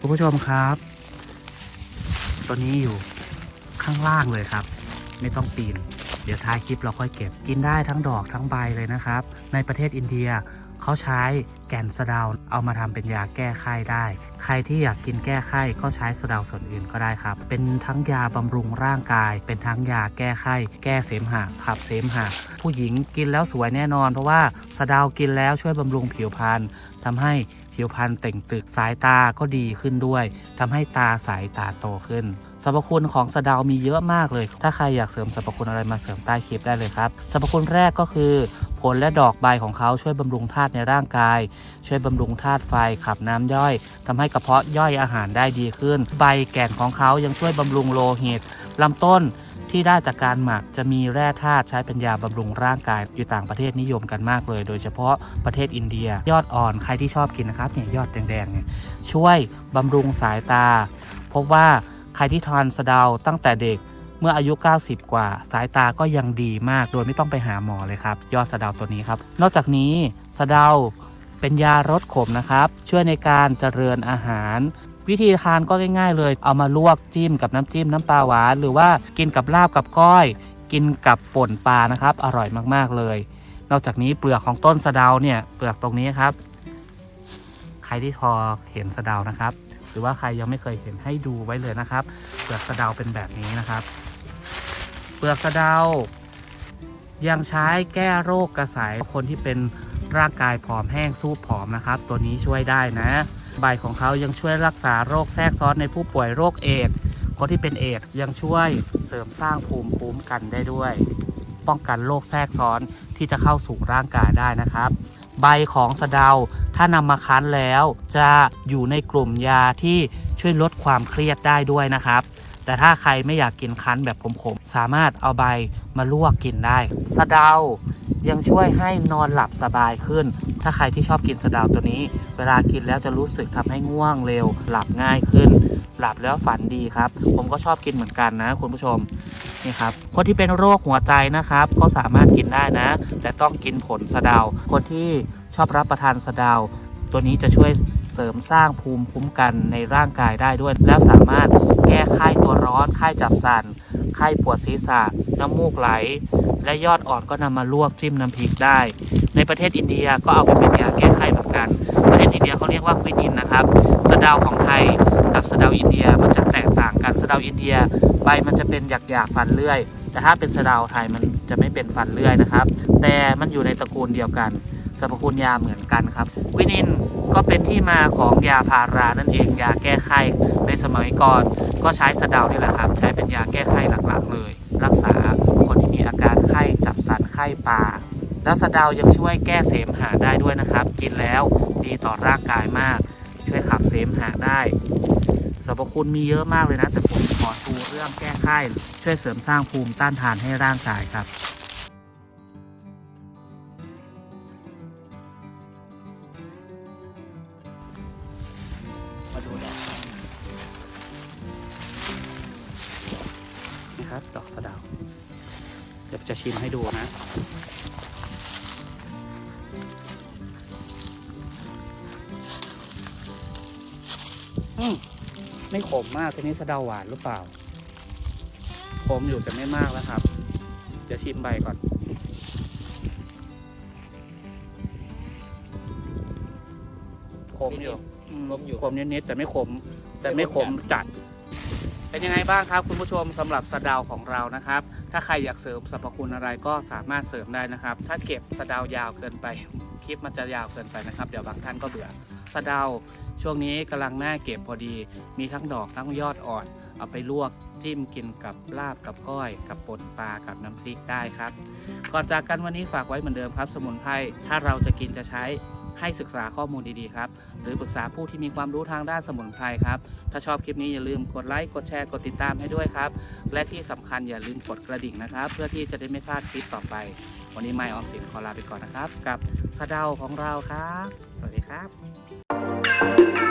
คุณผู้ชมครับตัวนี้อยู่ข้างล่างเลยครับ ไม่ต้องปีน เดี๋ยวท้ายคลิปเราค่อยเก็บ กินได้ทั้งดอกทั้งใบเลยนะครับ ในประเทศอินเดียเขาใช้แก่นสะเดาเอามาทำเป็นยาแก้ไข้ได้ ใครที่อยากกินแก้ไข้ก็ใช้สะเดาส่วนอื่นก็ได้ครับ เป็นทั้งยาบำรุงร่างกาย เป็นทั้งยาแก้ไข้ แก้เสมหะ ขับเสมหะ ผู้หญิงกินแล้วสวยแน่นอน เพราะว่าสะเดากินแล้วช่วยบำรุงผิวพรรณทำให้ ผิวพรรณเต่งตึกสายตาก็ดีขึ้นด้วยทำให้ตาใสตาโตขึ้นสรรพคุณของสะเดามีเยอะมากเลย ถ้าใครอยากเสริมสรรพคุณอะไรมาเสริมใต้คลิปได้เลยครับสรรพคุณแรกก็คือ ผลและดอกใบของเขาช่วยบำรุงธาตุในร่างกาย ช่วยบำรุงธาตุไฟขับน้ำย่อย ทำให้กระเพาะย่อยอาหารได้ดีขึ้น ใบแก่นของเขายังช่วยบำรุงโลหิตลำต้น ที่ได้จากการหมักจะมีแร่ธาตุใช้เป็นยาบำรุงร่างกายอยู่ต่างประเทศนิยมกันมากเลย โดยเฉพาะประเทศอินเดีย ยอดอ่อนใครที่ชอบกินนะครับเนี่ยยอดแดงๆเนี่ยช่วยบำรุงสายตา พบว่าใครที่ทานสะเดาตั้งแต่เด็กเมื่ออายุ 90 กว่า สายตาก็ยังดีมาก โดยไม่ต้องไปหาหมอเลยครับ ยอดสะเดาตัวนี้ครับ นอกจากนี้สะเดาเป็นยารสขมนะครับ ช่วยในการเจริญอาหาร วิธีทานก็ง่ายๆเลย เอามาลวกจิ้มกับน้ำจิ้มน้ำปลาหวาน หรือว่ากินกับลาบกับก้อย กินกับป่นปลานะครับ อร่อยมากๆเลย นอกจากนี้เปลือกของต้นสะเดาเนี่ยเปลือกตรงนี้ครับ ใครที่พอเห็นสะเดานะครับ หรือว่าใครยังไม่เคยเห็นให้ดูไว้เลยนะครับ เปลือกสะเดาเป็นแบบนี้นะครับ เปลือกสะเดา ยังใช้แก้โรคกระสายคนที่เป็นร่างกายผอมแห้งสู้ผอมนะครับ ตัวนี้ช่วยได้นะ ใบของเขายังช่วยรักษาโรคแทรกซ้อนในผู้ป่วยโรคเอดคนที่เป็นเอดยังช่วยเสริมสร้างภูมิคุ้มกันได้ด้วย ป้องกันโรคแทรกซ้อนที่จะเข้าสู่ร่างกายได้นะครับ ใบของสะเดาถ้านำมาคั้นแล้วจะอยู่ในกลุ่มยาที่ช่วยลดความเครียดได้ด้วยนะครับ แต่ถ้าใครไม่อยากกินคั้นแบบขมๆสามารถเอาใบมาลวกกินได้ สะเดา ยังช่วยให้นอนหลับสบายขึ้น ถ้าใครที่ชอบกินสะเดาตัวนี้ เวลากินแล้วจะรู้สึกทำให้ง่วงเร็ว หลับง่ายขึ้น หลับแล้วฝันดีครับ ผมก็ชอบกินเหมือนกันนะคุณผู้ชมนี่ครับคนที่เป็นโรคหัวใจนะครับก็สามารถกินได้นะ แต่ต้องกินผลสะเดา คนที่ชอบรับประทานสะเดา ตัวนี้จะช่วยเสริมสร้างภูมิคุ้มกันในร่างกายได้ด้วย แล้วสามารถแก้ไข้ตัวร้อนไข้จับสัน ไข้ปวดศีรษะ น้ำมูกไหล และยอดอ่อนก็นำมาลวกจิ้มน้ำพริกได้ ในประเทศอินเดียก็เอาไปเป็นยาแก้ไข้เหมือนกัน ประเทศอินเดียเขาเรียกว่าควินินนะครับสะเดาของไทยกับสะเดาอินเดียมันจะแตกต่างกันสะเดาอินเดียใบมันจะเป็นหยักๆฟันเลื่อย แต่ถ้าเป็นสะเดาไทยมันจะไม่เป็นฟันเลื่อยนะครับ แต่มันอยู่ในตระกูลเดียวกันสรรพคุณยาเหมือนกันครับ วินินก็เป็นที่มาของยาพารานั่นเองยาแก้ไข้ในสมัยก่อน ก็ใช้สะเดานี่แหละครับ ใช้เป็นยาแก้ไข้หลักๆเลย รักษาคนที่มีอาการไข้จับสันไข้ปลาแล้วสะเดายังช่วยแก้เสมหะได้ด้วยนะครับ กินแล้วดีต่อร่างกายมาก ช่วยขับเสมหะได้สรรพคุณมีเยอะมากเลยนะ แต่ผมขอชูเรื่องแก้ไข้ช่วยเสริมสร้างภูมิต้านทานให้ร่างกายครับมาดูดอ สะเดาเดี๋ยวจะชิมให้ดูนะอืมไม่ขมมากทีนี้สะเดาหวานหรือเปล่า ขมอยู่แต่ไม่มากแล้วครับ เดี๋ยวชิมใบก่อน ขมอยู่อืขมอยู่ขมนิดๆแต่ไม่ขม แต่ไม่ขมจัด เป็นยังไงบ้างครับ คุณผู้ชมสำหรับสะเดาของเรานะครับ ถ้าใครอยากเสริมสรรพคุณอะไรก็สามารถเสริมได้นะครับ ถ้าเก็บสะเดายาวเกินไปคลิปมันจะยาวเกินไปนะครับ เดี๋ยวบางท่านก็เบื่อสะเดาช่วงนี้กำลังน่าเก็บพอดี มีทั้งดอกทั้งยอดอ่อน เอาไปลวกจิ้มกินกับลาบกับก้อย กับป่นปลากับน้ำพริกได้ครับ ก่อนจากกันวันนี้ฝากไว้เหมือนเดิมครับ สมุนไพรถ้าเราจะกินจะใช้ ให้ศึกษาข้อมูลดีๆครับ หรือปรึกษาผู้ที่มีความรู้ทางด้านสมุนไพรครับ ถ้าชอบคลิปนี้อย่าลืมกดไลค์ กดแชร์ กดติดตามให้ด้วยครับ และที่สำคัญอย่าลืมกดกระดิ่งนะครับ เพื่อที่จะได้ไม่พลาดคลิปต่อไป วันนี้ไม่ออมสินขอลาไปก่อนนะครับ กับสะเดาของเราครับ สวัสดีครับ